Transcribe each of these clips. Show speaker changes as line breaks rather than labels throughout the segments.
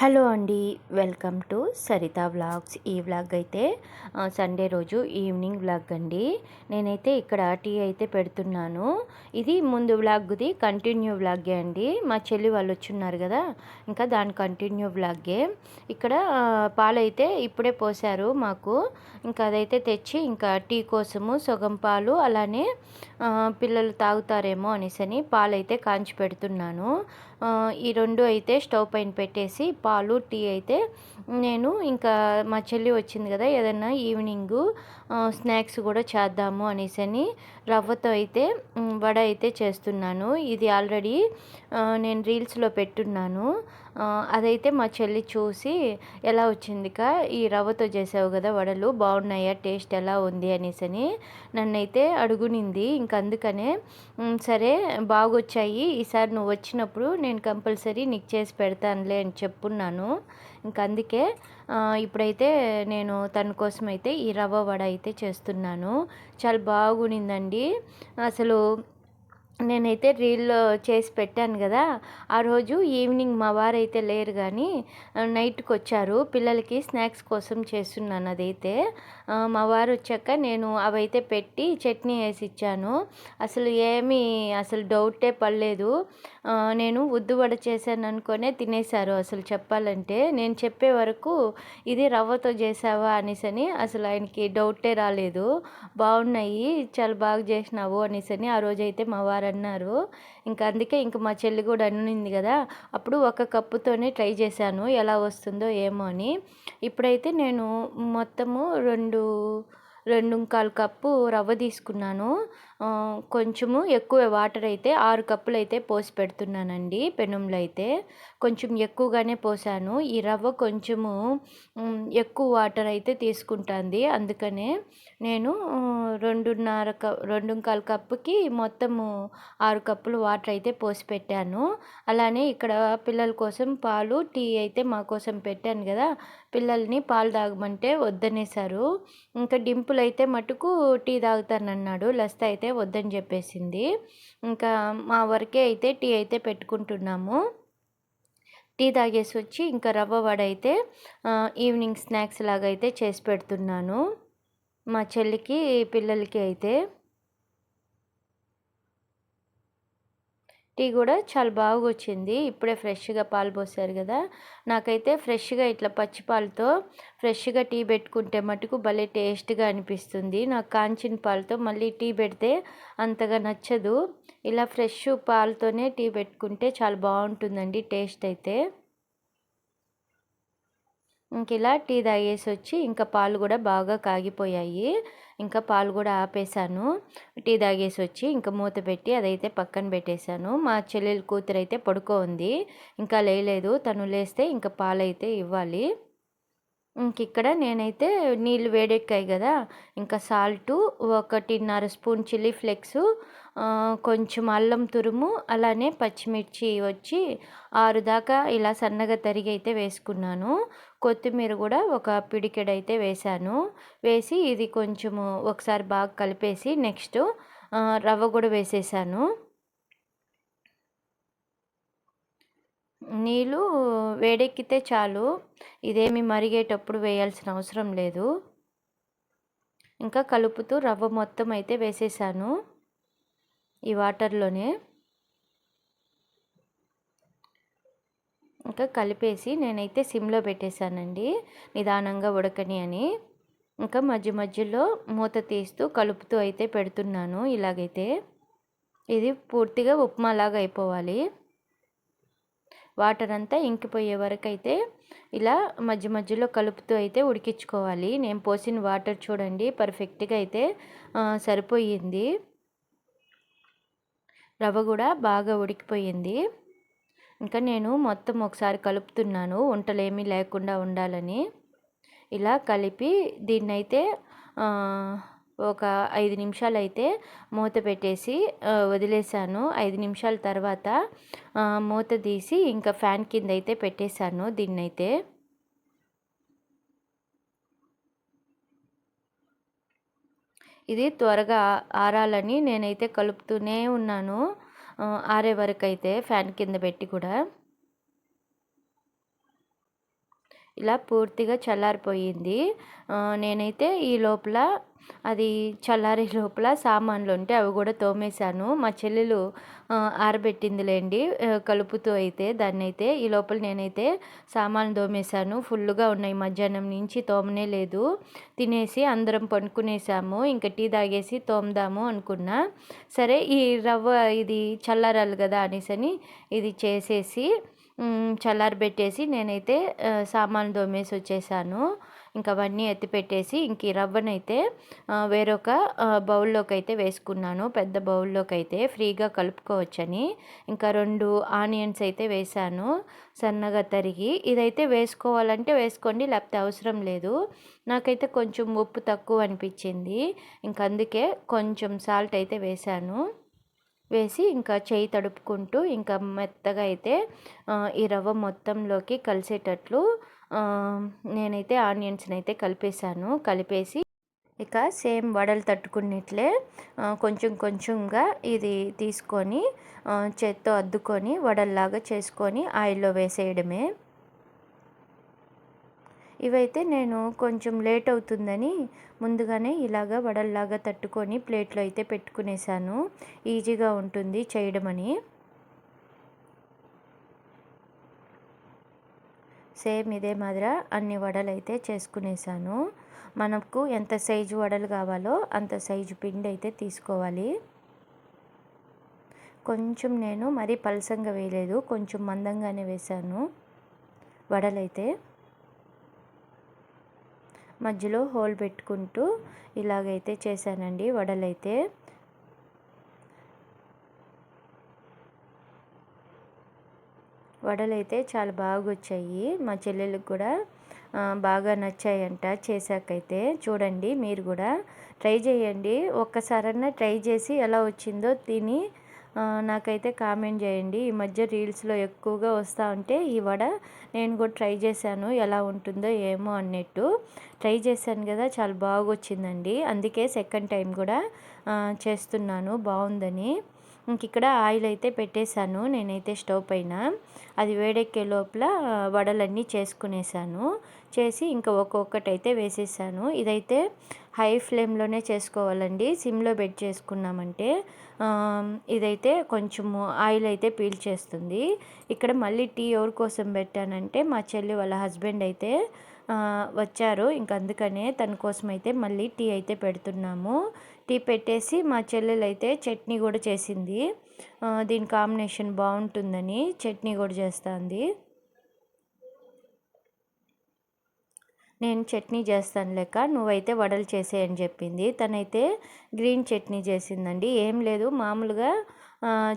Hello అండి welcome to Saritha vlogs. ఈ vlog అయితే సండే రోజు ఈవినింగ్ వ్లాగ్ అండి. నేనైతే ఇక్కడ టీ అయితే పెడుతున్నాను. ఇది ముందు వ్లాగ్ది కంటిన్యూ వ్లాగే అండి. మా చెల్లి వాళ్ళు వచ్చున్నారు కదా ఇంకా దాని కంటిన్యూ వ్లాగే. ఇక్కడ పాలైతే ఇప్పుడే పోసారు మాకు. ఇంకా అదైతే తెచ్చి ఇంకా టీ కోసము సగం పాలు అలానే పిల్లలు తాగుతారేమో అనేసి అని పాలైతే కాంచి పెడుతున్నాను. ఈ రెండు అయితే స్టవ్ పైన పెట్టేసి పాలు టీ అయితే నేను ఇంకా మా చెల్లి వచ్చింది కదా ఏదన్నా ఈవినింగ్ స్నాక్స్ కూడా చేద్దాము అనేసి అని రవ్వతో అయితే వడ అయితే చేస్తున్నాను. ఇది ఆల్రెడీ నేను రీల్స్లో పెట్టున్నాను. అదైతే మా చెల్లి చూసి ఎలా వచ్చిందిక? ఈ రవ్వతో చేసావు కదా వడలు బాగున్నాయా? టేస్ట్ ఎలా ఉంది? అనేసి అని నన్నైతే అడుగునింది. ఇంక అందుకనే సరే బాగొచ్చాయి. ఈసారి నువ్వు వచ్చినప్పుడు నేను కంపల్సరీ నీకు చేసి పెడతానులే అని చెప్పున్నాను. ఇంక అందుకే ఇప్పుడైతే నేను తన కోసం అయితే ఈ రవ్వ వడ అయితే చేస్తున్నాను. చాలా బాగునిందండి. అసలు నేనైతే రీల్ చేసి పెట్టాను కదా. ఆ రోజు ఈవినింగ్ మా వారైతే లేరు కానీ నైట్కి వచ్చారు పిల్లలకి స్నాక్స్ కోసం చేస్తున్నాను అదైతే. మా వారు వచ్చాక నేను అవైతే పెట్టి చట్నీ వేసి ఇచ్చాను అసలు ఏమీ అసలు డౌటే పడలేదు. నేను ఉద్దువడ చేశాను అనుకునే తినేశారు అసలు చెప్పాలంటే. నేను చెప్పే వరకు ఇది రవ్వతో చేసావా? అనేసని అసలు ఆయనకి డౌటే రాలేదు. బాగున్నాయి చాలా బాగా చేసినావు అనేసని ఆ రోజైతే మా వారు అన్నారు. ఇంకా అందుకే ఇంకా మా చెల్లి కూడా అన్నింది కదా అప్పుడు ఒక కప్పుతోనే ట్రై చేశాను ఎలా వస్తుందో ఏమో అని. ఇప్పుడైతే నేను మొత్తము రెండు రెండు కాలు కప్పు రవ్వ తీసుకున్నాను. కొంచెము ఎక్కువ వాటర్ అయితే ఆరు కప్పులు అయితే పోసి పెడుతున్నానండి పెనంలో అయితే. కొంచెం ఎక్కువగానే పోసాను. ఈ రవ్వ కొంచెము ఎక్కువ వాటర్ అయితే తీసుకుంటుంది. అందుకనే నేను రెండున్నర కప్ రెండు కాలు కప్పుకి మొత్తము ఆరు కప్పులు వాటర్ అయితే పోసి పెట్టాను. అలానే ఇక్కడ పిల్లల కోసం పాలు టీ అయితే మా కోసం పెట్టాను కదా. పిల్లల్ని పాలు తాగమంటే వద్దనేసారు. ఇంకా డింపుల్ అయితే మటుకు టీ తాగుతానన్నాడు. లస్త అయితే వద్దని చెప్పేసింది. ఇంకా మా వరకే అయితే టీ అయితే పెట్టుకుంటున్నాము. టీ తాగేసి వచ్చి ఇంకా రవ్వ వడ అయితే ఈవినింగ్ స్నాక్స్ లాగా అయితే చేసి పెడుతున్నాను. మా చెల్లికి పిల్లలకి అయితే. టీ కూడా చాలా బాగా వచ్చింది ఇప్పుడే ఫ్రెష్గా పాలు పోసారు కదా. నాకైతే ఫ్రెష్గా ఇట్లా పచ్చి పాలతో ఫ్రెష్గా టీ పెట్టుకుంటే మటుకు భలే టేస్ట్గా అనిపిస్తుంది. నాకు కాంచిన పాలతో మళ్ళీ టీ పెడితే అంతగా నచ్చదు. ఇలా ఫ్రెష్ పాలతోనే టీ పెట్టుకుంటే చాలా బాగుంటుందండి టేస్ట్ అయితే. ఇంక ఇలా టీ తాగేసి వచ్చి ఇంకా పాలు కూడా బాగా కాగిపోయాయి. ఇంకా పాలు కూడా ఆపేసాను. టీ తాగేసి వచ్చి ఇంకా మూత పెట్టి అదైతే పక్కన పెట్టేశాను మా చెల్లెలు కూతురు అయితే పడుకో ఉంది. ఇంకా లేలేదు తను లేస్తే ఇంకా పాలు అయితే ఇవ్వాలి. ఇంక ఇక్కడ నేనైతే నీళ్ళు వేడెక్కాయి కదా. ఇంకా సాల్టు ఒకటిన్నర స్పూన్ చిల్లీ ఫ్లెక్స్ కొంచెం అల్లం తురుము అలానే పచ్చిమిర్చి వచ్చి ఆరు దాకా ఇలా సన్నగా తరిగి అయితే వేసుకున్నాను. కొత్తిమీర కూడా ఒక పిడికెడైతే వేశాను. వేసి ఇది కొంచెము ఒకసారి బాగా కలిపేసి నెక్స్ట్ రవ్వ కూడా వేసేసాను. నీళ్ళు వేడెక్కితే చాలు. ఇదేమి మరిగేటప్పుడు వేయాల్సిన అవసరం లేదు. ఇంకా కలుపుతూ రవ్వ మొత్తం అయితే వేసేసాను ఈ వాటర్లోనే. ఇంకా కలిపేసి నేనైతే సిమ్లో పెట్టేశానండి. నిదానంగా ఉడకని అని. ఇంకా మధ్య మధ్యలో మూత తీస్తూ కలుపుతూ అయితే పెడుతున్నాను ఇలాగైతే. ఇది పూర్తిగా ఉప్మాలాగా అయిపోవాలి. వాటర్ అంతా ఇంకిపోయే వరకు అయితే ఇలా మధ్య మధ్యలో కలుపుతూ అయితే ఉడికించుకోవాలి. నేను పోసిన వాటర్ చూడండి పర్ఫెక్ట్గా అయితే సరిపోయింది. రవ్వ కూడా బాగా ఉడికిపోయింది. ఇంకా నేను మొత్తం ఒకసారి కలుపుతున్నాను. వంటలేమీ లేకుండా ఉండాలని. ఇలా కలిపి దీన్నైతే ఒక ఐదు నిమిషాలు అయితే మూత పెట్టేసి వదిలేసాను ఐదు నిమిషాల తర్వాత మూత తీసి ఇంకా ఫ్యాన్ కింద అయితే పెట్టేశాను దీన్నైతే. ఇది త్వరగా ఆరాలని నేనైతే కలుపుతూనే ఉన్నాను. ఆరే వరకు అయితే ఫ్యాన్ కింద పెట్టి కూడా ఇలా పూర్తిగా చల్లారిపోయింది. నేనైతే ఈ లోపల అది చల్లారే లోపల సామాన్లు ఉంటే అవి కూడా తోమేశాను. మా చెల్లెలు ఆరబెట్టిందిలేండి కలుపుతూ అయితే దాన్ని అయితే ఈ లోపల నేనైతే సామాన్లు తోమేశాను. ఫుల్గా ఉన్నాయి. మధ్యాహ్నం నుంచి తోమనే లేదు. తినేసి అందరం పండుకునేసాము ఇంకా టీ తాగేసి తోమదాము అనుకున్నా. సరే ఈ రవ్వ ఇది చల్లారాలి కదా అనేసి ఇది చేసేసి చల్లారబెట్టేసి నేనైతే సామాను దోమేసి వచ్చేసాను. ఇంకా అవన్నీ ఎత్తిపెట్టేసి ఇంక ఈ రవ్వనైతే వేరొక బౌల్లోకి అయితే వేసుకున్నాను. పెద్ద బౌల్లోకి అయితే ఫ్రీగా కలుపుకోవచ్చని. ఇంకా రెండు ఆనియన్స్ అయితే వేసాను సన్నగా తరిగి. ఇదైతే వేసుకోవాలంటే వేసుకోండి లేకపోతే అవసరం లేదు. నాకైతే కొంచెం ఉప్పు తక్కువ అనిపించింది. ఇంక అందుకే కొంచెం సాల్ట్ అయితే వేశాను వేసి ఇంకా చేయి తడుపుకుంటూ ఇంకా మెత్తగా అయితే ఈ రవ్వ మొత్తంలోకి కలిసేటట్లు నేనైతే ఆనియన్స్ని అయితే కలిపేశాను. కలిపేసి ఇక సేమ్ వడలు తట్టుకున్నట్లే కొంచెం కొంచెంగా ఇది తీసుకొని చేత్తో అద్దుకొని వడల్లాగా చేసుకొని ఆయిల్లో వేసేయడమే. ఇవైతే నేను కొంచెం లేట్ అవుతుందని ముందుగానే ఇలాగ వడల్లాగా తట్టుకొని ప్లేట్లో అయితే పెట్టుకునేసాను. ఈజీగా ఉంటుంది చేయడమని. సేమ్ ఇదే మాదిర అన్ని వడలు అయితే చేసుకునేసాను. మనకు ఎంత సైజు వడలు కావాలో అంత సైజు పిండి అయితే తీసుకోవాలి. కొంచెం నేను మరీ పలసంగా వేయలేదు కొంచెం మందంగానే వేశాను వడలైతే. మధ్యలో హోల్ పెట్టుకుంటూ ఇలాగైతే చేశానండి వడలైతే. వడలైతే చాలా బాగా వచ్చాయి మా చెల్లెలకు కూడా బాగా నచ్చాయంట చేశాకైతే. చూడండి మీరు కూడా ట్రై చేయండి. ఒక్కసారన్నా ట్రై చేసి ఎలా వచ్చిందో తిని నాకైతే కామెంట్ చేయండి. ఈ మధ్య రీల్స్లో ఎక్కువగా వస్తూ ఉంటే ఈ వడ నేను కూడా ట్రై చేశాను. ఎలా ఉంటుందో ఏమో అన్నట్టు. ట్రై చేశాను కదా చాలా బాగా వచ్చిందండి అందుకే సెకండ్ టైం కూడా చేస్తున్నాను. బాగుందని ఇంక ఇక్కడ ఆయిల్ అయితే పెట్టేశాను. నేనైతే స్టవ్ పైన అది వేడెక్కే లోపల వడలన్నీ చేసుకునేసాను చేసి ఇంకా ఒక్కొక్కటి అయితే వేసేసాను ఇదైతే హై ఫ్లేమ్లోనే చేసుకోవాలండి. సిమ్లో బెడ్ చేసుకున్నామంటే ఇదైతే కొంచెము ఆయిల్ అయితే పీల్చేస్తుంది. ఇక్కడ మళ్ళీ టీ ఎవరి కోసం పెట్టానంటే మా చెల్లి వాళ్ళ హస్బెండ్ అయితే వచ్చారు. ఇంక అందుకనే తన కోసం అయితే మళ్ళీ టీ అయితే పెడుతున్నాము. టీ పెట్టేసి మా చెల్లెలు అయితే చట్నీ కూడా చేసింది. దీని కాంబినేషన్ బాగుంటుందని చట్నీ కూడా చేస్తుంది. నేను చట్నీ చేస్తాను లెక్క నువ్వైతే వడలు చేసేయని చెప్పింది. తనైతే గ్రీన్ చట్నీ చేసిందండి. ఏం లేదు మామూలుగా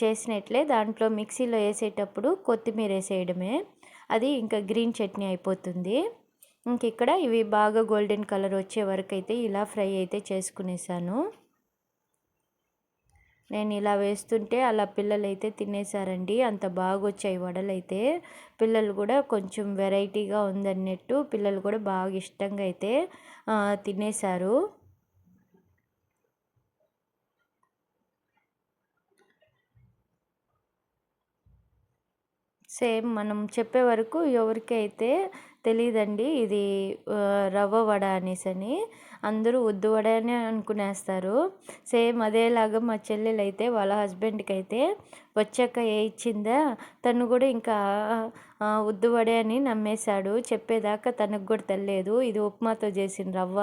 చేసినట్లే. దాంట్లో మిక్సీలో వేసేటప్పుడు కొత్తిమీర వేసేయడమే. అది ఇంకా గ్రీన్ చట్నీ అయిపోతుంది. ఇంక ఇక్కడ ఇవి బాగా గోల్డెన్ కలర్ వచ్చే వరకు అయితే ఇలా ఫ్రై అయితే చేసుకునేసాను. నేను ఇలా వేస్తుంటే అలా పిల్లలు అయితే తినేసారండి. అంత బాగా వచ్చాయి వడలు అయితే పిల్లలు కూడా కొంచెం వెరైటీగా ఉందన్నట్టు పిల్లలు కూడా బాగా ఇష్టంగా అయితే తినేశారు సేమ్ మనం చెప్పే వరకు ఎవరికైతే తెలియదండి ఇది రవ్వ వడ అనేసి అని. అందరూ ఉద్దు వడ అని అనుకునేస్తారు. సేమ్ అదేలాగా మా చెల్లెలు అయితే వాళ్ళ హస్బెండ్కి అయితే వచ్చాక ఏ ఇచ్చిందా? తను కూడా ఇంకా ఉద్దు వడే అని నమ్మేశాడు. చెప్పేదాకా తనకు కూడా తెలియదు ఇది ఉప్మాతో చేసిన రవ్వ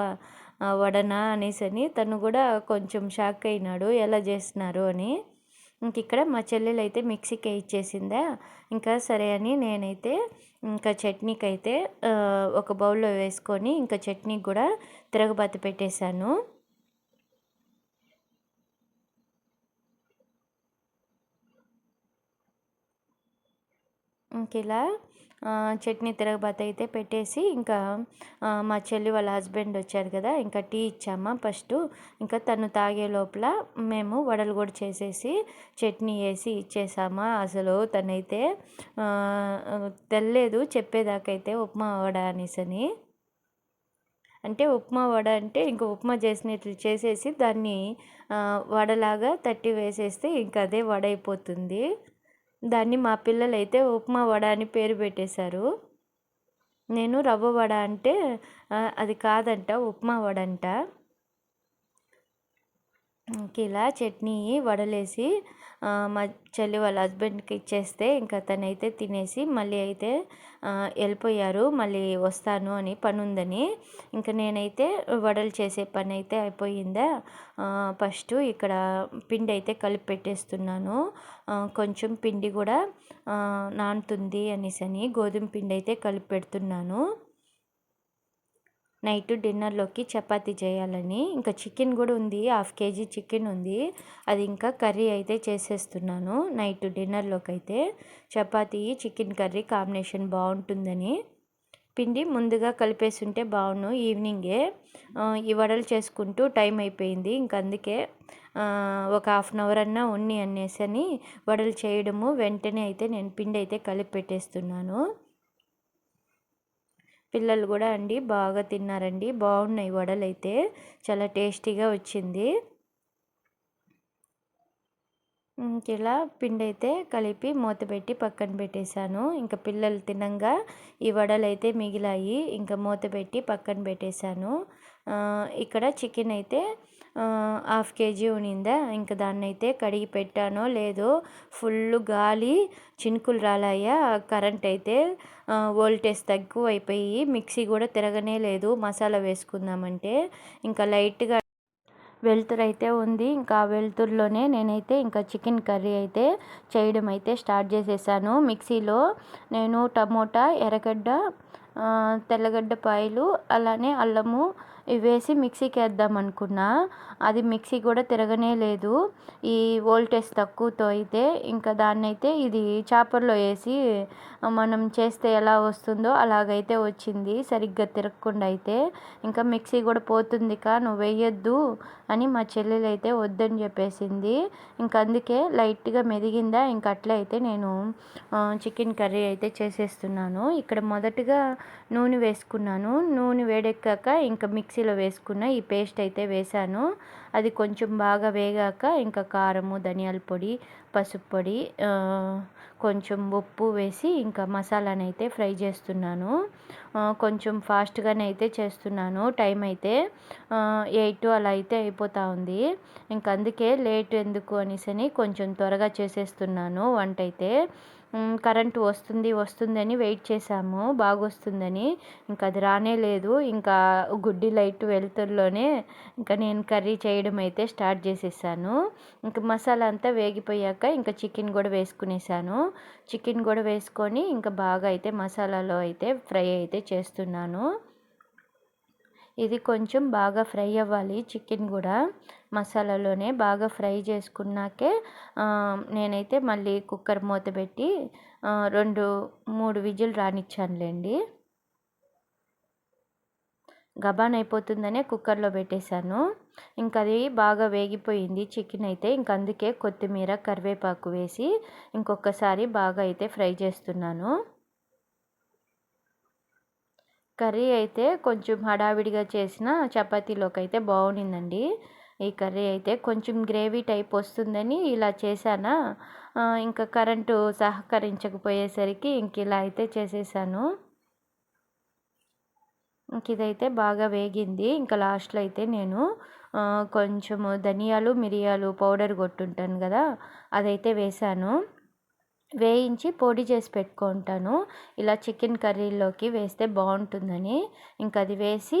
వడనా అని. తను కూడా కొంచెం షాక్ అయినాడు. ఎలా చేస్తున్నారు అని. ఇంక ఇక్కడ మా చెల్లెలు అయితే మిక్సీకి ఇచ్చేసిందా? ఇంకా సరే అని నేనైతే ఇంకా చట్నీకి అయితే ఒక బౌల్లో వేసుకొని ఇంకా చట్నీకి కూడా తిరగబాత పెట్టేశాను. ఇంక ఇలా చట్నీ తిరగబాత అయితే పెట్టేసి ఇంకా మా చెల్లి వాళ్ళ హస్బెండ్ వచ్చారు కదా ఇంకా టీ ఇచ్చామా ఫస్ట్. ఇంకా తను తాగే లోపల మేము వడలు కూడా చేసేసి చట్నీ వేసి ఇచ్చేసామా. అసలు తనైతే తెల్లేదు చెప్పేదాకైతే ఉప్మా వడ అనేసని. అంటే ఉప్మా వడ అంటే ఇంకా ఉప్మా చేసినట్లు చేసేసి దాన్ని వడలాగా తట్టి వేసేస్తే ఇంకా అదే వడ అయిపోతుంది దాన్ని మా పిల్లలైతే ఉప్మా వడ అని పేరు పెట్టేశారు. నేను రవ్వ వడ అంటే అది కాదంట ఉప్మా వడ అంట. ఇలా చట్నీ వడలేసి మా చెల్లి వాళ్ళ హస్బెండ్కి ఇచ్చేస్తే ఇంకా తనైతే తినేసి మళ్ళీ అయితే వెళ్ళిపోయారు. మళ్ళీ వస్తాను అని పని ఉందని ఇంకా నేనైతే వడలు చేసే పని అయితే అయిపోయిందా ఫస్ట్ ఇక్కడ పిండి అయితే కలిపి పెట్టేస్తున్నాను కొంచెం పిండి కూడా నానుతుంది అనేసి అని గోధుమ పిండి అయితే కలిపి పెడుతున్నాను నైట్ డిన్నర్లోకి చపాతీ చేయాలని. ఇంకా చికెన్ కూడా ఉంది హాఫ్ కేజీ చికెన్ ఉంది. అది ఇంకా కర్రీ అయితే చేసేస్తున్నాను నైట్ డిన్నర్లోకి అయితే చపాతీ చికెన్ కర్రీ కాంబినేషన్ బాగుంటుందని. పిండి ముందుగా కలిపేసి ఉంటే బాగుండు ఈవినింగే. ఈ వడలు చేసుకుంటూ టైం అయిపోయింది. ఇంక అందుకే ఒక హాఫ్ అన్ అవర్ అన్నా ఉన్ని అనేసి అని వడలు చేయడము వెంటనే అయితే నేను పిండి అయితే కలిపి పెట్టేస్తున్నాను. పిల్లలు కూడా అండి బాగా తిన్నారండి. బాగున్నాయి వడలు అయితే చాలా టేస్టీగా వచ్చింది. ఇలా పిండి అయితే కలిపి మూత పెట్టి పక్కన పెట్టేశాను. ఇంకా పిల్లలు తినంగా ఈ వడలు అయితే మిగిలాయి. ఇంకా మూత పెట్టి పక్కన పెట్టేశాను. ఇక్కడ చికెన్ అయితే హాఫ్ కేజీ ఉనిందా? ఇంకా దాన్ని అయితే కడిగి పెట్టానో లేదో ఫుల్ గాలి చినుకులు రాలాయా కరెంట్ అయితే వోల్టేజ్ తక్కువ అయిపోయి మిక్సీ కూడా తిరగనే లేదు. మసాలా వేసుకుందామంటే ఇంకా లైట్గా వెలుతురు అయితే ఉంది. ఇంకా ఆ వెలుతురులోనే నేనైతే ఇంకా చికెన్ కర్రీ అయితే చేయడం అయితే స్టార్ట్ చేసేసాను. మిక్సీలో నేను టమోటా ఎర్రగడ్డ తెల్లగడ్డ పాయలు అలానే అల్లము ఇవి వేసి మిక్సీకి వేద్దాం అనుకున్నా. అది మిక్సీ కూడా తిరగనే లేదు. ఈ వోల్టేజ్ తక్కువతో అయితే ఇంకా దాన్ని అయితే ఇది చాపర్లో వేసి మనం చేస్తే ఎలా వస్తుందో అలాగైతే వచ్చింది. సరిగ్గా తిరగకుండా అయితే. ఇంకా మిక్సీ కూడా పోతుంది కా నువ్వు వేయొద్దు అని మా చెల్లెలు అయితే వద్దని చెప్పేసింది. ఇంక అందుకే లైట్గా మెదిగిందా ఇంక అట్లే అయితే నేను చికెన్ కర్రీ అయితే చేసేస్తున్నాను. ఇక్కడ మొదటగా నూనె వేసుకున్నాను. నూనె వేడెక్కాక ఇంకా మిక్సీలో వేసుకున్న ఈ పేస్ట్ అయితే వేసాను అది కొంచెం బాగా వేగాక ఇంకా కారము ధనియాల పొడి పసుపు పొడి కొంచెం ఉప్పు వేసి ఇంకా మసాలాని అయితే ఫ్రై చేస్తున్నాను. కొంచెం ఫాస్ట్గానే అయితే చేస్తున్నాను. టైం అయితే ఎయిట్ అలా అయితే అయిపోతూ ఉంది. ఇంక అందుకే లేట్ ఎందుకు అనేసి కొంచెం త్వరగా చేసేస్తున్నాను వంట అయితే. కరెంటు వస్తుంది వస్తుందని వెయిట్ చేసాము బాగా వస్తుందని ఇంకా అది రానే లేదు. ఇంకా గుడ్డి లైట్ వెలుతురులోనే ఇంకా నేను కర్రీ చేయడం అయితే స్టార్ట్ చేసేసాను. ఇంకా మసాలా అంతా వేగిపోయాక ఇంకా చికెన్ కూడా వేసుకునేసాను. చికెన్ కూడా వేసుకొని ఇంకా బాగా అయితే మసాలాలో అయితే ఫ్రై అయితే చేస్తున్నాను. ఇది కొంచెం బాగా ఫ్రై అవ్వాలి. చికెన్ కూడా మసాలాలోనే బాగా ఫ్రై చేసుకున్నాకే నేనైతే మళ్ళీ కుక్కర్ మూత పెట్టి రెండు మూడు విజిల్ రానిచ్చానులేండి. గబాన్ అయిపోతుందనే కుక్కర్లో పెట్టేశాను. ఇంకా అది బాగా వేగిపోయింది. చికెన్ అయితే ఇంక అందుకే కొత్తిమీర కరివేపాకు వేసి ఇంకొకసారి బాగా అయితే ఫ్రై చేస్తున్నాను. కర్రీ అయితే కొంచెం హడావిడిగా చేసిన చపాతీలోకి అయితే బాగుండిందండి ఈ కర్రీ అయితే కొంచెం గ్రేవీ టైప్ వస్తుందని ఇలా చేశానా? ఇంకా కరెంటు సహకరించకపోయేసరికి ఇంక ఇలా అయితే చేసేసాను. ఇంక ఇదైతే బాగా వేగింది. ఇంకా లాస్ట్లో అయితే నేను కొంచెము ధనియాలు మిరియాలు పౌడర్ కొట్టుంటాను కదా అదైతే వేసాను వేయించి పొడి చేసి పెట్టుకుంటాను. ఇలా చికెన్ కర్రీలోకి వేస్తే బాగుంటుందని. ఇంకా అది వేసి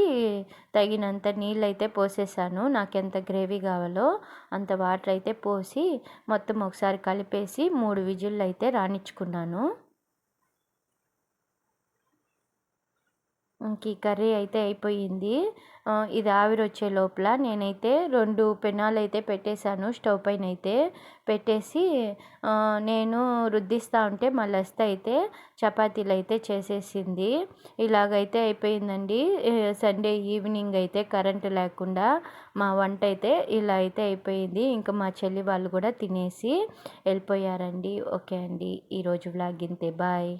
తగినంత నీళ్ళు అయితే పోసేసాను. నాకు ఎంత గ్రేవీ కావాలో అంత వాటర్ అయితే పోసి మొత్తం ఒకసారి కలిపేసి మూడు విజిల్లు అయితే రాణించుకున్నాను ఇంక ఈ కర్రీ అయితే అయిపోయింది. ఇది ఆవిరి వచ్చే లోపల నేనైతే రెండు పెనాలు అయితే పెట్టేశాను స్టవ్ పైన అయితే పెట్టేసి నేను రుద్దిస్తూ ఉంటే మా లస్త అయితే చపాతీలు అయితే చేసేసింది. ఇలాగైతే అయిపోయిందండి. సండే ఈవినింగ్ అయితే కరెంటు లేకుండా మా వంట అయితే ఇలా అయితే అయిపోయింది. ఇంకా మా చెల్లి వాళ్ళు కూడా తినేసి వెళ్ళిపోయారండి. ఓకే అండి. ఈరోజు వ్లాగ్ ఇంతే. బాయ్.